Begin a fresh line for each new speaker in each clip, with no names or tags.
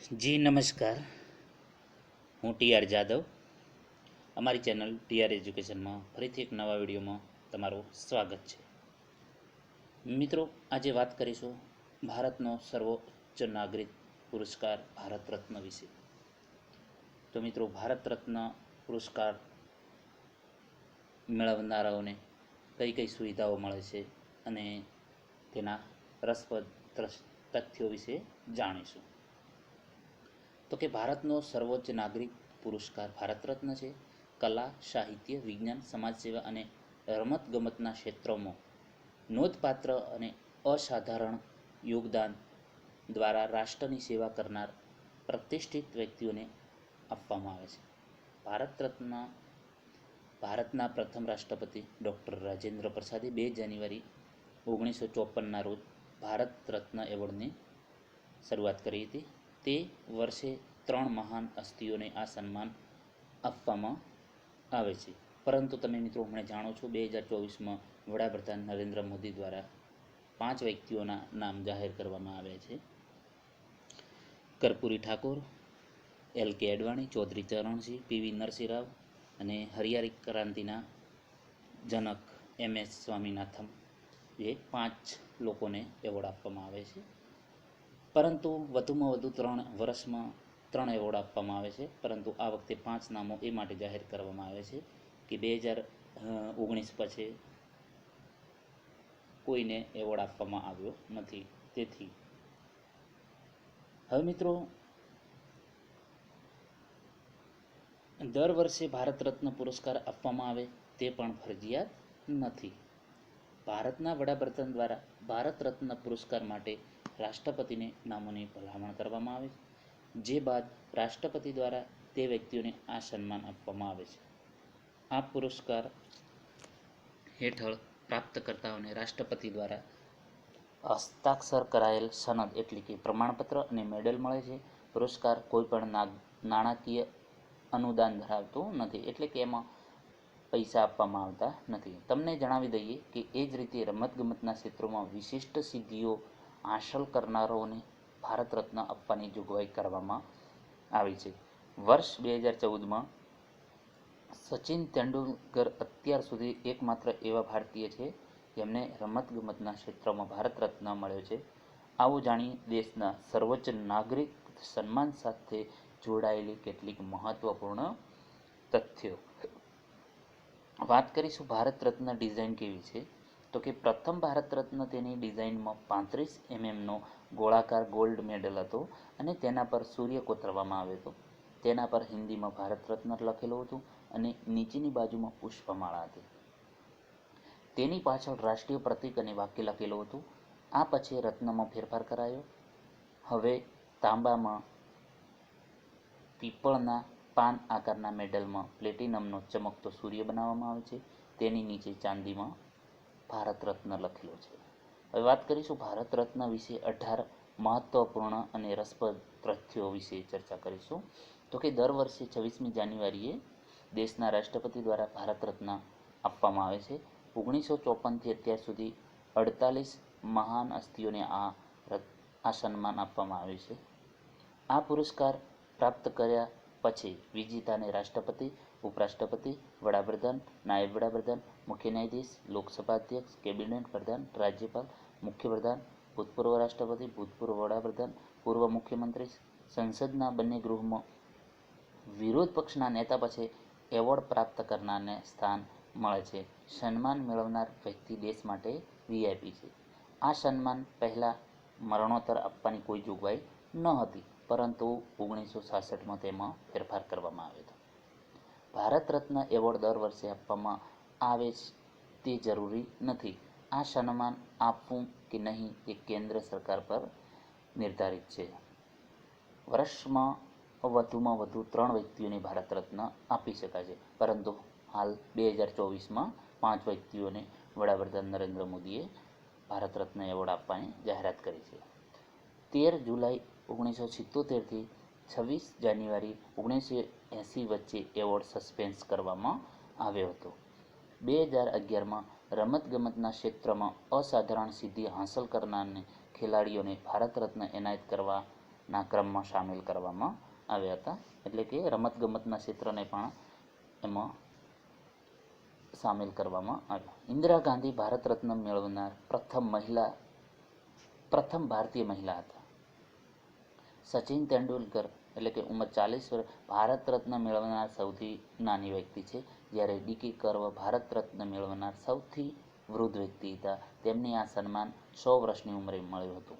જી, નમસ્કાર. હું T R Jadav. અમારી ચેનલ ટી આર એજ્યુકેશનમાં ફરીથી એક નવા વિડીયોમાં તમારું સ્વાગત છે. મિત્રો, આજે વાત કરીશું ભારતનો સર્વોચ્ચ નાગરિક પુરસ્કાર ભારત રત્ન વિશે. તો મિત્રો, ભારત રત્ન પુરસ્કાર મેળવનારાઓને કઈ કઈ સુવિધાઓ મળે છે અને તેના રસપ્રદ તથ્યો વિશે જાણીશું. તો કે ભારતનો સર્વોચ્ચ નાગરિક પુરસ્કાર ભારત રત્ન છે. કલા, સાહિત્ય, વિજ્ઞાન સમાજ સેવા અને રમતગમતના ક્ષેત્રોમાં નોંધપાત્ર અને અસાધારણ યોગદાન દ્વારા રાષ્ટ્રની સેવા કરનાર પ્રતિષ્ઠિત વ્યક્તિઓને આપવામાં આવે છે. ભારત રત્ન ભારતના પ્રથમ રાષ્ટ્રપતિ ડૉક્ટર રાજેન્દ્ર પ્રસાદે બે જાન્યુઆરી ઓગણીસો ચોપનના રોજ ભારત રત્ન એવોર્ડની શરૂઆત કરી હતી. તે વર્ષે ત્રણ મહાન હસ્તીઓને આ સન્માન આપવામાં આવે છે. પરંતુ તમે મિત્રો હમણાં જાણો છો, બે હજાર ચોવીસમાં વડાપ્રધાન નરેન્દ્ર મોદી દ્વારા પાંચ વ્યક્તિઓના નામ જાહેર કરવામાં આવ્યા છે. Karpoori Thakor, L K Advani, Chaudhary Charan Singh PV Narasimha Rao અને હરિયાળી ક્રાંતિના જનક એમ એસ સ્વામીનાથન એ પાંચ લોકોને એવોર્ડ આપવામાં આવે છે. પરંતુ વધુમાં વધુ ત્રણ વર્ષમાં ત્રણ એવોર્ડ આપવામાં આવે છે. પરંતુ આ વખતે પાંચ નામો એ માટે જાહેર કરવામાં આવે છે કે બે હજાર ઓગણીસ પછી કોઈને એવોર્ડ આપવામાં આવ્યો નથી. તેથી હવે મિત્રો, દર વર્ષે ભારત રત્ન પુરસ્કાર આપવામાં આવે તે પણ ફરજિયાત નથી. ભારતના વડાપ્રધાન દ્વારા ભારત રત્ન પુરસ્કાર માટે રાષ્ટ્રપતિને નામોની ભલામણ કરવામાં આવે છે. જે બાદ રાષ્ટ્રપતિ દ્વારા તે વ્યક્તિઓને આ સન્માન આપવામાં આવે છે. આ પુરસ્કાર હેઠળ પ્રાપ્તકર્તાઓને રાષ્ટ્રપતિ દ્વારા હસ્તાક્ષર કરાયેલ સનદ એટલે કે પ્રમાણપત્ર અને મેડલ મળે છે. પુરસ્કાર કોઈ પણ ના- નાણાકીય અનુદાન ધરાવતો નથી એટલે કે એમાં પૈસા આપવામાં આવતા નથી. તમને જણાવી દઈએ કે એ જ રીતે રમતગમતના ક્ષેત્રોમાં વિશિષ્ટ સિદ્ધિઓ હાંસલ કરનારાઓને ભારત રત્ન આપવાની જોગવાઈ કરવામાં આવી છે. વર્ષ બે હજાર ચૌદમાં સચિન તેંડુલકર અત્યાર સુધી એકમાત્ર એવા ભારતીય છે જેમને રમતગમતના ક્ષેત્રમાં ભારત રત્ન મળ્યો છે. આવું જાણી દેશના સર્વોચ્ચ નાગરિક સન્માન સાથે જોડાયેલી કેટલીક મહત્વપૂર્ણ તથ્યો. વાત કરીશું ભારત રત્ન ડિઝાઇન કેવી છે? તો કે પ્રથમ ભારત રત્ન તેની ડિઝાઇનમાં પાંત્રીસ એમએમનો ગોળાકાર ગોલ્ડ મેડલ હતો અને તેના પર સૂર્ય કોતરવામાં આવ્યો હતો. તેના પર હિન્દીમાં ભારત રત્ન લખેલું હતું અને નીચેની બાજુમાં પુષ્પમાળા હતી. તેની પાછળ રાષ્ટ્રીય પ્રતીક અને વાક્ય લખેલું હતું. આ પછી રત્નમાં ફેરફાર કરાયો. હવે તાંબામાં પીપળના પાન આકારના મેડલમાં પ્લેટિનમનો ચમકતો સૂર્ય બનાવવામાં આવે છે. તેની નીચે ચાંદીમાં ભારત રત્ન લખેલો છે. હવે વાત કરીશું ભારત રત્ન વિશે અઢાર મહત્વપૂર્ણ અને રસપ્રદ તથ્યો વિશે ચર્ચા કરીશું. તો કે દર વર્ષે છવ્વીસમી જાન્યુઆરીએ દેશના રાષ્ટ્રપતિ દ્વારા ભારત રત્ન આપવામાં આવે છે. ઓગણીસો ચોપનથી અત્યાર સુધી અડતાલીસ મહાન હસ્તીઓને આ આ સન્માન આપવામાં આવે છે. આ પુરસ્કાર પ્રાપ્ત કર્યા પછી વિજેતાને રાષ્ટ્રપતિ, ઉપરાષ્ટ્રપતિ, વડાપ્રધાન, નાયબ વડાપ્રધાન, મુખ્ય ન્યાયાધીશ, લોકસભા અધ્યક્ષ, કેબિનેટ પ્રધાન, રાજ્યપાલ, મુખ્યપ્રધાન, ભૂતપૂર્વ રાષ્ટ્રપતિ, ભૂતપૂર્વ વડાપ્રધાન, પૂર્વ મુખ્યમંત્રી, સંસદના બંને ગૃહમાં, વિરોધ પક્ષના નેતા પછી એવોર્ડ પ્રાપ્ત કરનારને સ્થાન મળે છે. સન્માન મેળવનાર વ્યક્તિ દેશ માટે વીઆઈપી છે. આ સન્માન પહેલાં મરણોત્તર આપવાની કોઈ જોગવાઈ ન હતી, પરંતુ ઓગણીસો છાસઠમાં તેમાં ફેરફાર કરવામાં આવ્યો હતો. ભારત રત્ન એવોર્ડ દર વર્ષે આપવામાં આવે છે, તે જરૂરી નથી. આ સન્માન આપવું કે નહીં તે કેન્દ્ર સરકાર પર નિર્ધારિત છે. વર્ષમાં વધુમાં વધુ ત્રણ વ્યક્તિઓને ભારત રત્ન આપી શકાય છે, પરંતુ હાલ બે હજાર ચોવીસમાં પાંચ વ્યક્તિઓને વડાપ્રધાન નરેન્દ્ર મોદીએ ભારત રત્ન એવોર્ડ આપવાની જાહેરાત કરી છે. તેર જુલાઈ ઓગણીસો સિત્તોતેરથી છવ્વીસ જાન્યુઆરી ઓગણીસો એંસી વચ્ચે એવોર્ડ સસ્પેન્સ કરવામાં આવ્યો હતો. બે હજાર અગિયારમાં રમતગમતના ક્ષેત્રમાં અસાધારણ સિદ્ધિ હાંસલ કરનારને ખેલાડીઓને ભારત રત્ન એનાયત કરવાના ક્રમમાં સામેલ કરવામાં આવ્યા હતા. એટલે કે રમતગમતના ક્ષેત્રને પણ એમાં સામેલ કરવામાં આવ્યા. ઇન્દિરા ગાંધી ભારત રત્ન મેળવનાર પ્રથમ મહિલા, પ્રથમ ભારતીય મહિલા હતા. સચિન તેંડુલકર એટલે કે ઉંમર ચાલીસ વર્ષ ભારત રત્ન મેળવનાર સૌથી નાની વ્યક્તિ છે. જ્યારે ડીકી કર્વ ભારત રત્ન મેળવનાર સૌથી વૃદ્ધ વ્યક્તિ હતા. તેમને આ સન્માન સો વર્ષની ઉંમરે મળ્યું હતું.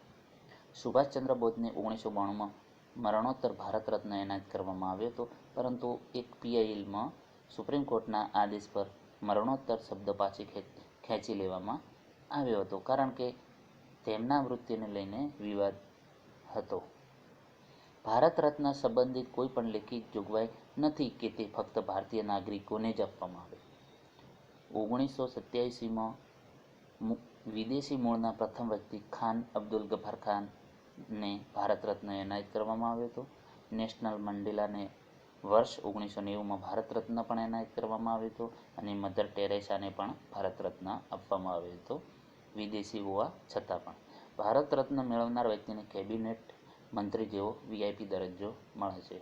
સુભાષચંદ્ર બોઝને ઓગણીસો બાણુંમાં મરણોત્તર ભારત રત્ન એનાયત કરવામાં આવ્યો હતો. પરંતુ એક પીઆઈએલમાં સુપ્રીમ કોર્ટના આદેશ પર મરણોત્તર શબ્દ પાછી ખેંચી લેવામાં આવ્યો હતો. કારણ કે તેમના મૃત્યુને લઈને વિવાદ હતો. ભારત રત્ન સંબંધિત કોઈ પણ લેખિત જોગવાઈ નથી કે તે ફક્ત ભારતીય નાગરિકોને જ આપવામાં આવે. ઓગણીસો સત્યાસીમાં વિદેશી મૂળના પ્રથમ વ્યક્તિ ખાન અબ્દુલ ગફાર ખાનને ભારત રત્ન એનાયત કરવામાં આવ્યો હતો. નેશનલ મંડેલાને વર્ષ ઓગણીસો નેવુંમાં ભારત રત્ન પણ એનાયત કરવામાં આવ્યો હતો અને મધર ટેરેસાને પણ ભારત રત્ન આપવામાં આવ્યો હતો. વિદેશી હોવા છતાં પણ ભારત રત્ન મેળવનાર વ્યક્તિને કેબિનેટ મંત્રી જેવો વીઆઈપી દરજ્જો મળે છે.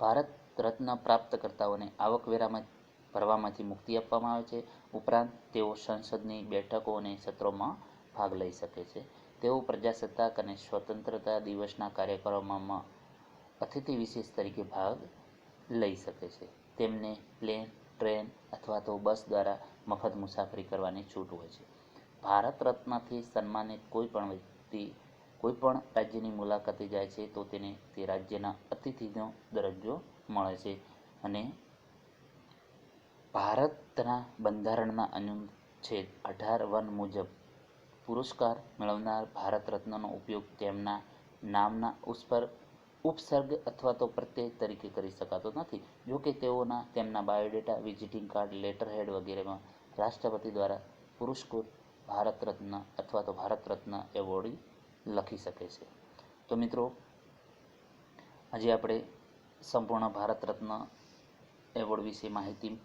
ભારત રત્ન પ્રાપ્તકર્તાઓને આવકવેરામાં ભરવામાંથી મુક્તિ આપવામાં આવે છે. ઉપરાંત તેઓ સંસદની બેઠકો અને સત્રોમાં ભાગ લઈ શકે છે. તેઓ પ્રજાસત્તાક અને સ્વતંત્રતા દિવસના કાર્યક્રમોમાં અતિથિ વિશેષ તરીકે ભાગ લઈ શકે છે. તેમને પ્લેન, ટ્રેન અથવા તો બસ દ્વારા મફત મુસાફરી કરવાની છૂટ હોય છે. ભારત રત્નથી સન્માનિત કોઈ પણ વ્યક્તિ કોઈ પણ રાજ્યની મુલાકાતે જાય છે, તો તેને તે રાજ્યના અતિથિનો દરજ્જો મળે છે. અને ભારતના બંધારણના અનુચ્છેદ અઢાર વન મુજબ પુરસ્કાર મેળવનાર ભારત રત્નનો ઉપયોગ તેમના નામના ઉપર ઉપસર્ગ અથવા તો પ્રત્યય તરીકે કરી શકાતો નથી. જો કે તેઓના તેમના biodata, visiting card letter head વગેરેમાં રાષ્ટ્રપતિ દ્વારા પુરસ્કૃત ભારત રત્ન અથવા તો ભારત રત્ન એવોર્ડ લખી શકે છે. તો મિત્રો, આજે આપણે સંપૂર્ણ ભારત રત્ન એવોર્ડ વિશે માહિતી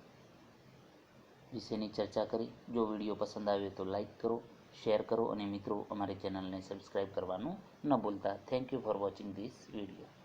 વિશેની ચર્ચા કરી. જો વીડિયો પસંદ આવ્યો તો લાઈક કરો, શેર કરો અને મિત્રો અમારી ચેનલને સબસ્ક્રાઈબ કરવાનું ન ભૂલતા. Thank you for watching this video